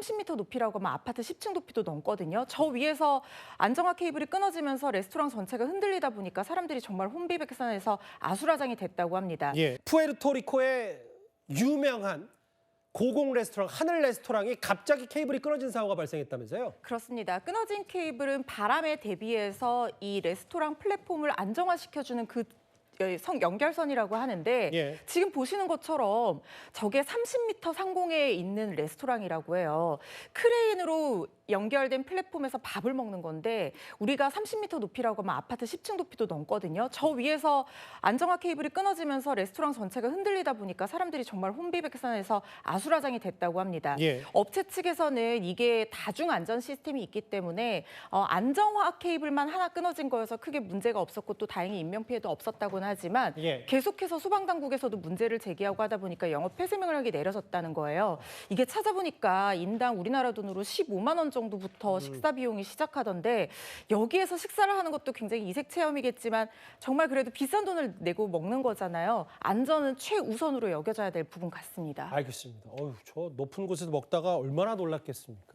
30m 높이라고 하면 아파트 10층 높이도 넘거든요. 저 위에서 안정화 케이블이 끊어지면서 레스토랑 전체가 흔들리다 보니까 사람들이 정말 혼비백산해서 아수라장이 됐다고 합니다. 예. 푸에르토리코의 유명한 고공 레스토랑 하늘 레스토랑이 갑자기 케이블이 끊어진 사고가 발생했다면서요? 그렇습니다. 끊어진 케이블은 바람에 대비해서 이 레스토랑 플랫폼을 안정화시켜주는 그 성 연결선이라고 하는데 예. 지금 보시는 것처럼 저게 30m 상공에 있는 레스토랑이라고 해요. 크레인으로 연결된 플랫폼에서 밥을 먹는 건데 우리가 30m 높이라고 하면 아파트 10층 높이도 넘거든요. 저 위에서 안정화 케이블이 끊어지면서 레스토랑 전체가 흔들리다 보니까 사람들이 정말 혼비백산해서 아수라장이 됐다고 합니다. 예. 업체 측에서는 이게 다중 안전 시스템이 있기 때문에 어, 안정화 케이블만 하나 끊어진 거여서 크게 문제가 없었고 또 다행히 인명 피해도 없었다고는 하지만 예. 계속해서 소방 당국에서도 문제를 제기하고 하다 보니까 영업 폐쇄 명령이 내려졌다는 거예요. 이게 찾아보니까 인당 우리나라 돈으로 15만 원 정도부터 식사 비용이 시작하던데 여기에서 식사를 하는 것도 굉장히 이색 체험이겠지만 정말 그래도 비싼 돈을 내고 먹는 거잖아요. 안전은 최우선으로 여겨져야 될 부분 같습니다. 알겠습니다. 어휴, 저 높은 곳에서 먹다가 얼마나 놀랐겠습니까?